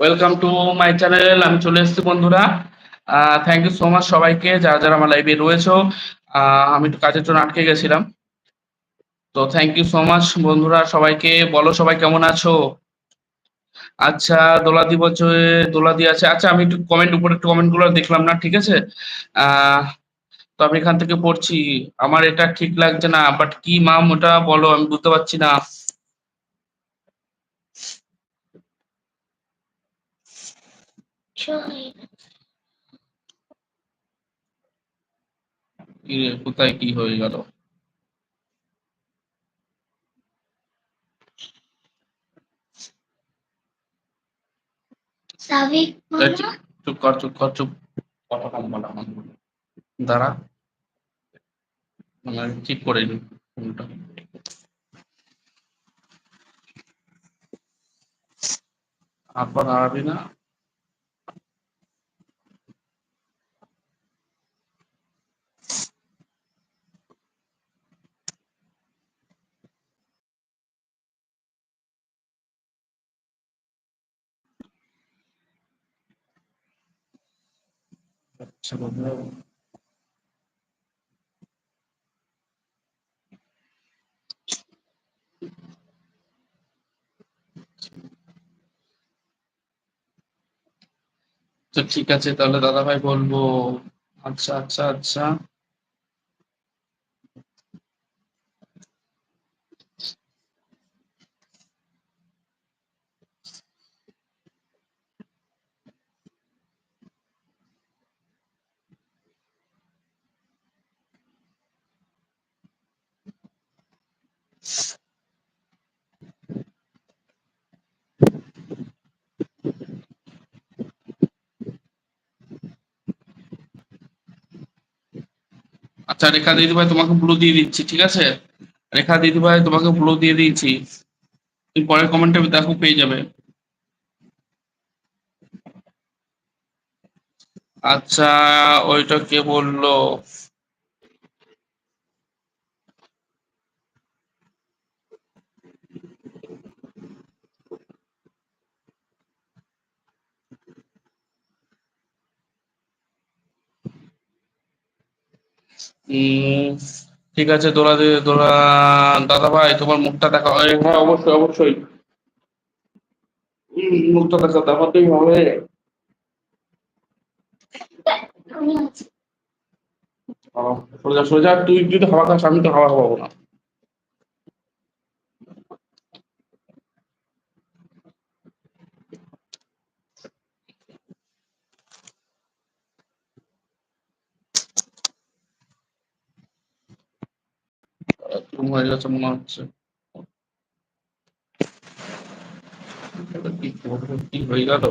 Welcome to my channel আমি চলে এসেছি, বন্ধুরা। থ্যাংক ইউ সো মাচ সবাইকে, যারা যারা আমার লাইভে রয়েছো। আমি একটু কাজের জন্য আটকে গেছিলাম। তো থ্যাংক ইউ সো মাচ বন্ধুরা, সবাইকে। বলো সবাই কেমন আছো? আচ্ছা দোলাদি বলছে, দোলাদি আছে। আচ্ছা আমি একটু কমেন্ট উপরে, একটু কমেন্টগুলো দেখলাম না, ঠিক আছে? তো আমি এখান থেকে পড়ছি। আমার এটা ঠিক লাগছে না বাট কি মাম ওটা বলো, আমি বুঝতে পারছি না কি রে, কোথায় কি হয়ে গেল? চুপ কর চুপ কর চুপ। কথা কম বলা দাঁড়া। ঠিক করে নিই ফোনটা। আবার দাঁড়াবি না। বন্ধুরা তো ঠিক আছে তাহলে দাদা ভাই বলব। আচ্ছা আচ্ছা আচ্ছা। আচ্ছা রেখা দিদি ভাই তোমাকে ব্লু দিয়ে দিচ্ছি, ঠিক আছে? রেখা দিদি ভাই তোমাকে ব্লু দিয়ে দিয়েছি তুমি পরের কমেন্টে দেখো, পেয়ে যাবে। আচ্ছা ওইটা কে বলল? ঠিক আছে দোলা দোলা দাদা ভাই তোমার মুখটা দেখা হ্যাঁ। অবশ্যই অবশ্যই। উম, মুখটা দেখা দেখাতেই হবে। সোজা সোজা তুই যদি হাওয়া খাস আমি তো হাওয়া খাব না। ঘুম হয়ে গেছে মনে হচ্ছে। কি হয়ে গেল?